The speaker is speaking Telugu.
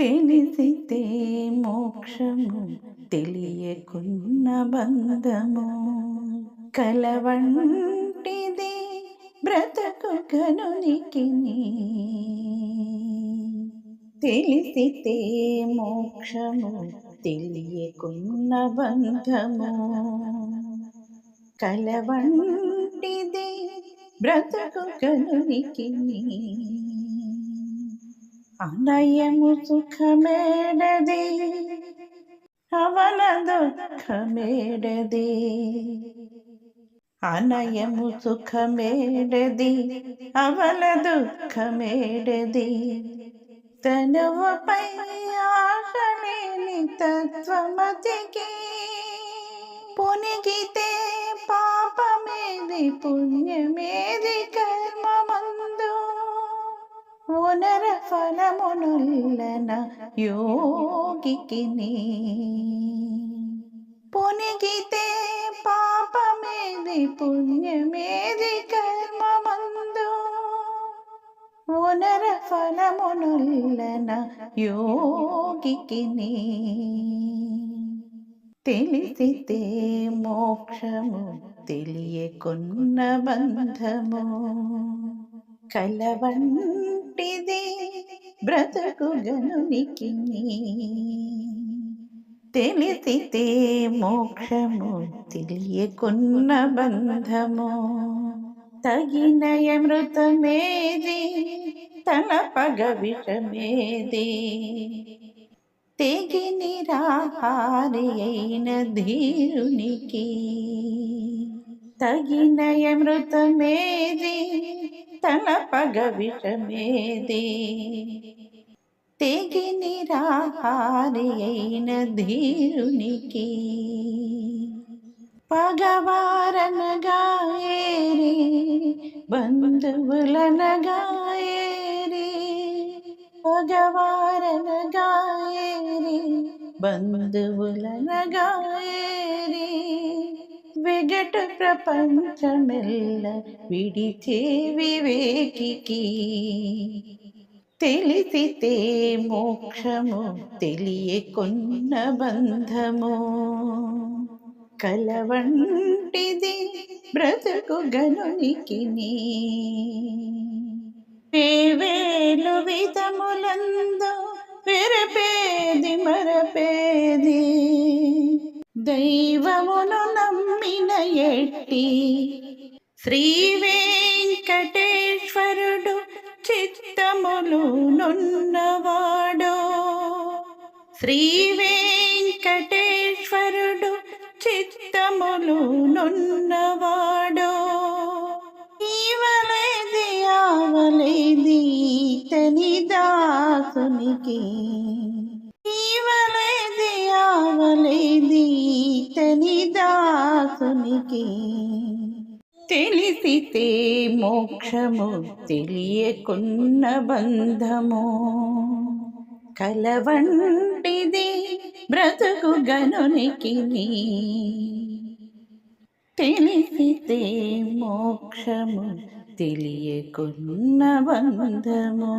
తెలిసితే మోక్షము తెలియకున్న బంధము. కలవంటిది బ్రతకు కనునికి తెలిసితే మోక్షము తెలియకున్న బంధము. కలవంటిది బ్రతకు కనునికి అనయము సుఖమేడది అవన దుఃఖమేడది అనయము సుఖమేడది అవల దుఃఖమేడది తనువుపై ఆశలేని తత్వమతికి పునిగితే పాపమేది పుణ్యమేదిక ఉనర ఫలమునుల్లన యోగికి పునిగితే పాపమేది పుణ్యమేది కర్మమందు. ఉనర ఫలమునుల్లన యోగికి తెలిసితే మోక్షము తెలియకున్న బంధము. పుట్టిదే బ్రతుకు గనునికి. తెలిసితే మోక్షము తెలియకున్న బంధము. తగిన అమృతమేది తలపగ విషమేది. తెగి నిరాహారి అయిన ధీరునికి తగిన అమృతమేది తలపగ విషమేది తెగి నిరాహారి అయిన ధీరునికి పగవారనగాయేరి బంధువులనగాయేరి పగవారనగాయేరి బంధువులనగాయేరి వెగటు ప్రపంచమెల్ల విడిచే వివేకికి. తెలిసితే మోక్షము తెలియకున్న బంధము. కలవంటిది బ్రతుకు గనునికి వేవేలు విధములందు విరపేది మరపేది. దైవమును నమ్మిన ఎట్టి శ్రీ వెంకటేశ్వరుడు చిత్తములు నున్నవాడో. శ్రీ వెంకటేశ్వరుడు చిత్తములు నున్నవాడో. ఈవలేది ఆవలేది తని దాసునికి దాసునికి తెలిసితే మోక్షము తెలియకున్న బంధము. కలవంటిది బ్రతుకు గనునికి తెలిసితే మోక్షము తెలియకున్న బంధము.